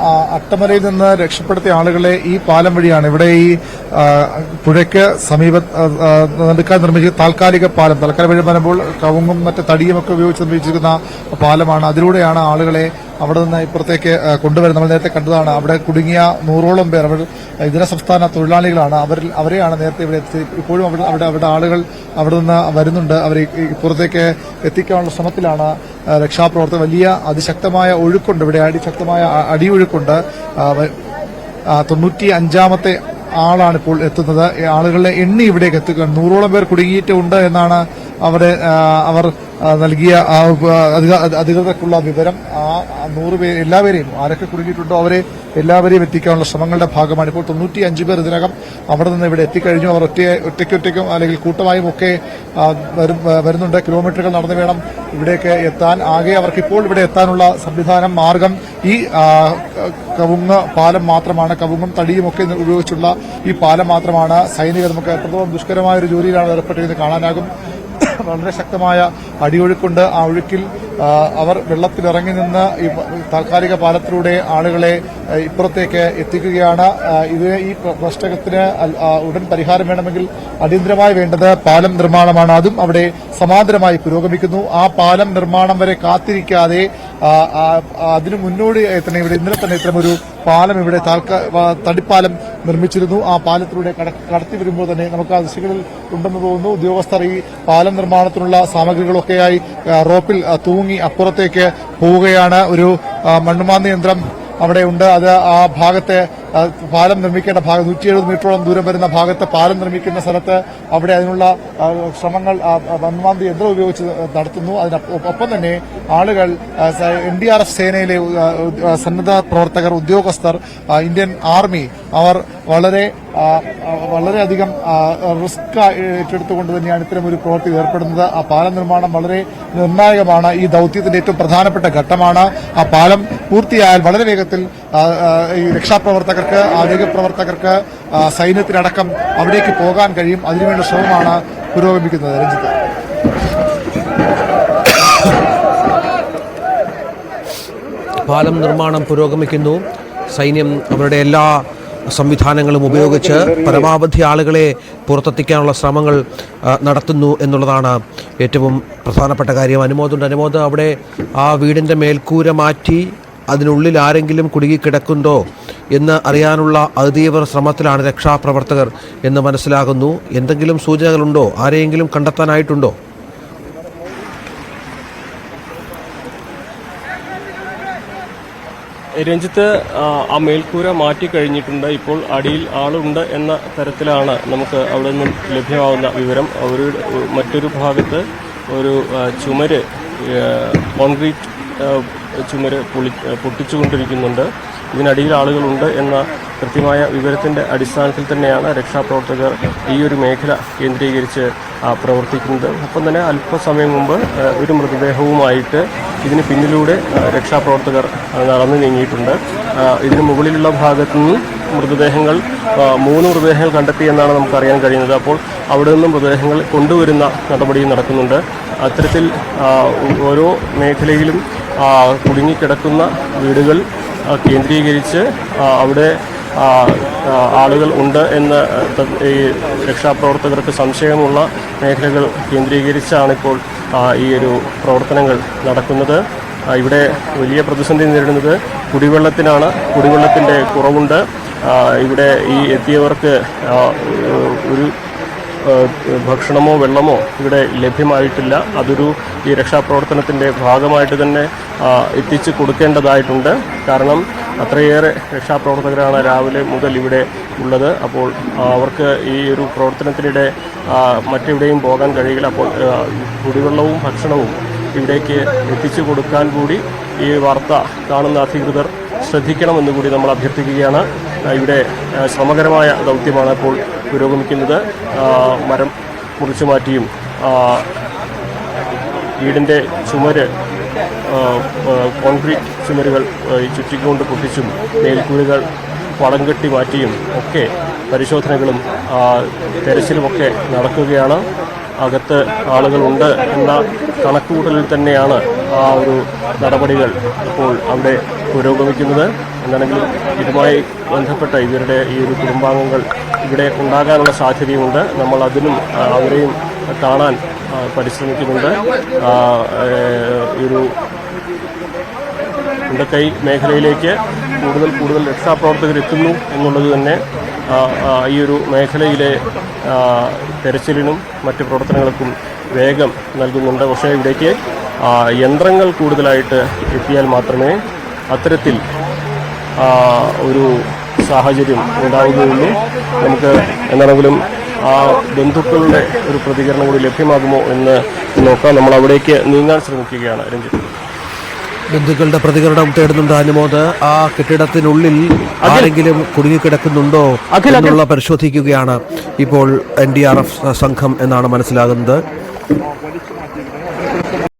ആ, അട്ടമലയിൽ നിന്ന് രക്ഷപ്പെടുത്തിയ ആളുകളെ ഈ പാലം വഴിയാണ്. ഇവിടെ ഈ പുഴയ്ക്ക് സമീപ നടുക്കാൻ നിർമ്മിച്ച താൽക്കാലിക പാലം താൽക്കാലിക വഴി വരുമ്പോൾ കവുങ്ങും മറ്റ് തടിയും ഒക്കെ ഉപയോഗിച്ച് നിർമ്മിച്ചിരിക്കുന്ന പാലമാണ്. അതിലൂടെയാണ് ആളുകളെ അവിടെ നിന്ന് ഇപ്പുറത്തേക്ക് കൊണ്ടുവരുന്നത്. നമ്മൾ നേരത്തെ കണ്ടതാണ് അവിടെ കുടുങ്ങിയ നൂറോളം പേർ അവർ ഇതര സംസ്ഥാന തൊഴിലാളികളാണ്. അവരിൽ അവരെയാണ് നേരത്തെ ഇവിടെ എത്തി ഇപ്പോഴും അവിടെ അവിടെ അവിടെ ആളുകൾ അവിടെ നിന്ന് വരുന്നുണ്ട്. അവർ ഇപ്പുറത്തേക്ക് എത്തിക്കാനുള്ള ശ്രമത്തിലാണ് രക്ഷാപ്രവർത്തനം വലിയ അതിശക്തമായ ഒഴുക്കുണ്ട് ഇവിടെ. അതിശക്തമായ അടിയൊഴുക്കുണ്ട്. തൊണ്ണൂറ്റി അഞ്ചാമത്തെ ആളാണ് ഇപ്പോൾ എത്തുന്നത്. ആളുകളുടെ ആളുകളെ എണ്ണി ഇവിടേക്ക് എത്തുക. നൂറോളം പേർ കുടുങ്ങിയിട്ടുണ്ട് എന്നാണ് അവരെ അവർ നൽകിയ അധികൃതർക്കുള്ള വിവരം ആ നൂറ് പേര് എല്ലാവരെയും ആരൊക്കെ കുടുങ്ങിയിട്ടുണ്ടോ അവരെ എല്ലാവരെയും എത്തിക്കാനുള്ള ശ്രമങ്ങളുടെ ഭാഗമാണ്. ഇപ്പോൾ തൊണ്ണൂറ്റി അഞ്ച് പേർ ഇതിനകം അവിടെ നിന്ന് ഇവിടെ എത്തിക്കഴിഞ്ഞു. അവർ ഒറ്റ ഒറ്റയ്ക്കൊറ്റയ്ക്കും അല്ലെങ്കിൽ കൂട്ടമായും ഒക്കെ വരുന്നുണ്ട്. കിലോമീറ്ററുകൾ നടന്നു വേണം ഇവിടേക്ക് എത്താൻ. ആകെ അവർക്ക് ഇപ്പോൾ ഇവിടെ എത്താനുള്ള സംവിധാനം മാർഗം ഈ കവുങ്ങ് പാലം മാത്രമാണ്. കവുങ്ങും തടിയും ഒക്കെ ഉപയോഗിച്ചുള്ള ഈ പാലം മാത്രമാണ്. സൈനികർ നമുക്ക് എത്രത്തോളം ദുഷ്കരമായ ഒരു ജോലിയിലാണ് ഏർപ്പെട്ടിരുന്നത് കാണാനാകും. വളരെ ശക്തമായ അടിയൊഴുക്കുണ്ട്. ആ ഒഴുക്കിൽ അവർ വെള്ളത്തിലിറങ്ങി നിന്ന് ഈ താൽക്കാലിക പാലത്തിലൂടെ ആളുകളെ ഇപ്പുറത്തേക്ക് എത്തിക്കുകയാണ്. ഇത് ഈ പ്ര- പ്രശ്നത്തിന് ഉടൻ പരിഹാരം വേണമെങ്കിൽ അടിയന്തരമായി വേണ്ടത് പാലം നിർമ്മാണമാണ്. അതും അവിടെ സമാന്തരമായി പുരോഗമിക്കുന്നു. ആ പാലം നിർമ്മാണം വരെ കാത്തിരിക്കാതെ അതിനു മുന്നോടിയായി തന്നെ ഇവിടെ ഇന്നലെ തന്നെ ഇത്തരമൊരു പാലം ഇവിടെ തടിപ്പാലം നിർമ്മിച്ചിരുന്നു. ആ പാലത്തിലൂടെ കടത്തി വരുമ്പോൾ തന്നെ നമുക്ക് ആ ദിശകളിൽ ഉണ്ടെന്ന് തോന്നുന്നു. ഉദ്യോഗസ്ഥർ ഈ പാലം നിർമ്മാണത്തിനുള്ള സാമഗ്രികളൊക്കെയായി റോപ്പിൽ തൂങ്ങി അപ്പുറത്തേക്ക് പോവുകയാണ്. ഒരു മണ്ണുമാന്തി യന്ത്രം അവിടെ ഉണ്ട്. അത് ആ ഭാഗത്തെ പാലം നിർമ്മിക്കേണ്ട ഭാഗം നൂറ്റി എഴുപത് മീറ്ററോളം ദൂരം വരുന്ന ഭാഗത്ത് പാലം നിർമ്മിക്കുന്ന സ്ഥലത്ത് അവിടെ അതിനുള്ള ശ്രമങ്ങൾ വന്മാന്തി യന്ത്രം ഉപയോഗിച്ച് നടത്തുന്നു. അതിനൊപ്പം തന്നെ ആളുകൾ എൻ ഡി ആർ എഫ് സേനയിലെ സന്നദ്ധ പ്രവർത്തകർ ഉദ്യോഗസ്ഥർ ഇന്ത്യൻ ആർമി അവർ വളരെ വളരെയധികം റിസ്ക് ഏറ്റെടുത്തുകൊണ്ട് തന്നെയാണ് ഇത്തരം ഒരു പ്രവൃത്തി ഏർപ്പെടുന്നത്. ആ പാലം നിർമ്മാണം വളരെ നിർണായകമാണ്. ഈ ദൌത്യത്തിന്റെ ഏറ്റവും പ്രധാനപ്പെട്ട ഘട്ടമാണ്. ആ പാലം പൂർത്തിയായാൽ വളരെ വേഗത്തിൽ ആ, രക്ഷാപ്രവർത്തകർക്ക് ആരോഗ്യ പ്രവർത്തകർക്ക് സൈന്യത്തിനടക്കം അവിടേക്ക് പോകാൻ കഴിയും. അതിനുവേണ്ട ശ്രമമാണ് പുരോഗമിക്കുന്നത് രഞ്ജിത്ത്. പാലം നിർമ്മാണം പുരോഗമിക്കുന്നു. സൈന്യം അവരുടെ എല്ലാ സംവിധാനങ്ങളും ഉപയോഗിച്ച് പരമാവധി ആളുകളെ പുറത്തെത്തിക്കാനുള്ള ശ്രമങ്ങൾ നടത്തുന്നു എന്നുള്ളതാണ് ഏറ്റവും പ്രധാനപ്പെട്ട കാര്യം. അനുമോദുണ്ട് അനുമോദ് അവിടെ ആ വീടിന്റെ മേൽക്കൂര മാറ്റി അതിനുള്ളിൽ ആരെങ്കിലും കുടുങ്ങിക്കിടക്കുന്നുണ്ടോ എന്ന് അറിയാനുള്ള അതീവ ശ്രമത്തിലാണ് രക്ഷാപ്രവർത്തകർ എന്ന് മനസ്സിലാകുന്നു. എന്തെങ്കിലും സൂചനകളുണ്ടോ? ആരെയെങ്കിലും കണ്ടെത്താനായിട്ടുണ്ടോ? രഞ്ജിത്ത് ആ, മേൽക്കൂര മാറ്റിക്കഴിഞ്ഞിട്ടുണ്ട് ഇപ്പോൾ അടിയിൽ ആളുണ്ട് എന്ന തരത്തിലാണ് നമുക്ക് അവിടെ നിന്നും ലഭ്യമാവുന്ന വിവരം. ഒരു മറ്റൊരു ഭാഗത്ത് ഒരു ചുമര് കോൺക്രീറ്റ് ചുമര് പൊളി പൊട്ടിച്ചുകൊണ്ടിരിക്കുന്നുണ്ട്. ഇതിനടിയിൽ ആളുകളുണ്ട് എന്ന കൃത്യമായ വിവരത്തിന്റെ അടിസ്ഥാനത്തിൽ തന്നെയാണ് രക്ഷാപ്രവർത്തകർ ഈ ഒരു മേഖല കേന്ദ്രീകരിച്ച് പ്രവർത്തിക്കുന്നത്. ഒപ്പം തന്നെ അല്പസമയം മുമ്പ് ഒരു മൃതദേഹവുമായിട്ട് ഇതിന് പിന്നിലൂടെ രക്ഷാപ്രവർത്തകർ നടന്നു നീങ്ങിയിട്ടുണ്ട്. ഇതിന് മുകളിലുള്ള ഭാഗത്തു നിന്നും മൃതദേഹങ്ങൾ മൂന്ന് മൃതദേഹങ്ങൾ കണ്ടെത്തി എന്നാണ് നമുക്ക് അറിയാൻ കഴിയുന്നത്. അപ്പോൾ അവിടെ നിന്നും മൃതദേഹങ്ങൾ കൊണ്ടുവരുന്ന നടപടിയും നടക്കുന്നുണ്ട്. അത്തരത്തിൽ ഓരോ മേഖലയിലും കുടുങ്ങിക്കിടക്കുന്ന വീടുകൾ കേന്ദ്രീകരിച്ച് അവിടെ ആളുകൾ ഉണ്ട് എന്ന് ഈ രക്ഷാപ്രവർത്തകർക്ക് സംശയമുള്ള മേഖലകൾ കേന്ദ്രീകരിച്ചാണിപ്പോൾ ഈ ഒരു പ്രവർത്തനങ്ങൾ നടക്കുന്നത്. ഇവിടെ വലിയ പ്രതിസന്ധി നേരിടുന്നത് കുടിവെള്ളത്തിനാണ്. കുടിവെള്ളത്തിന്റെ കുറവുണ്ട്. ഇവിടെ ഈ എത്തിയവർക്ക് ഒരു ഭക്ഷണമോ വെള്ളമോ ഇവിടെ ലഭ്യമായിട്ടില്ല. അതൊരു ഈ രക്ഷാപ്രവർത്തനത്തിന്റെ ഭാഗമായിട്ട് തന്നെ എത്തിച്ചു കൊടുക്കേണ്ടതായിട്ടുണ്ട്. കാരണം അത്രയേറെ രക്ഷാപ്രവർത്തകരാണ് രാവിലെ മുതൽ ഇവിടെ ഉള്ളത്. അപ്പോൾ അവർക്ക് ഈ ഒരു പ്രവർത്തനത്തിനിടെ മറ്റെവിടെയും പോകാൻ കഴിയില്ല. അപ്പോൾ കുടിവെള്ളവും ഭക്ഷണവും ഇവിടേക്ക് എത്തിച്ചു കൊടുക്കാൻ കൂടി ഈ വാർത്ത കാണുന്ന അധികൃതർ ശ്രദ്ധിക്കണമെന്ന് കൂടി നമ്മൾ അഭ്യർത്ഥിക്കുകയാണ്. ഇവിടെ ശ്രമകരമായ ദൗത്യമാണ് ഇപ്പോൾ പുരോഗമിക്കുന്നത്. മരം മുറിച്ചു മാറ്റിയും വീടിന്റെ ചുമര് കോൺക്രീറ്റ് ചുമരുകൾ ചുറ്റിക്കൊണ്ട് പൊട്ടിച്ചും മേൽക്കൂരുകൾ വളം കെട്ടി മാറ്റിയും ഒക്കെ പരിശോധനകളും തെരച്ചിലുമൊക്കെ നടക്കുകയാണ്. അകത്ത് ആളുകളുണ്ട് എന്ന കണക്കുകൂട്ടലിൽ തന്നെയാണ് ആ ഒരു നടപടികൾ ഇപ്പോൾ അവിടെ പുരോഗമിക്കുന്നത്. എന്താണെങ്കിലും ഇതുമായി ബന്ധപ്പെട്ട ഇവരുടെ ഈ ഒരു കുടുംബാംഗങ്ങൾ ഇവിടെ ഉണ്ടാകാനുള്ള സാധ്യതയുണ്ട്. നമ്മൾ അതിനും അവരെയും കാണാൻ പരിശ്രമിക്കുന്നുണ്ട്. ഒരു ഉണ്ടക്കൈ മേഖലയിലേക്ക് കൂടുതൽ കൂടുതൽ രക്ഷാപ്രവർത്തകർ എത്തുന്നു എന്നുള്ളത് തന്നെ ഈ ഒരു മേഖലയിലെ തെരച്ചിലിനും മറ്റ് പ്രവർത്തനങ്ങൾക്കും വേഗം നൽകുന്നുണ്ട്. പക്ഷേ ഇവിടേക്ക് യന്ത്രങ്ങൾ കൂടുതലായിട്ട് എത്തിയാൽ മാത്രമേ അത്തരത്തിൽ ഒരു സാഹചര്യം ഉണ്ടാവുകയുള്ളൂ നമുക്ക് എന്താണെങ്കിലും ആ ബന്ധുക്കളുടെ ഒരു പ്രതികരണം കൂടി ലഭ്യമാകുമോ എന്ന് നോക്കാം. നമ്മൾ അവിടേക്ക് നീങ്ങാൻ ശ്രമിക്കുകയാണ് രഞ്ജിത്ത്. ബന്ധുക്കളുടെ പ്രതികരണം തേടുന്നുണ്ട് അനുമോദ്. ആ കെട്ടിടത്തിനുള്ളിൽ ആരെങ്കിലും കുടുങ്ങിക്കിടക്കുന്നുണ്ടോ എന്നുള്ള പരിശോധിക്കുകയാണ് ഇപ്പോൾ എൻ ഡി ആർ എഫ് സംഘം എന്നാണ് മനസ്സിലാകുന്നത്.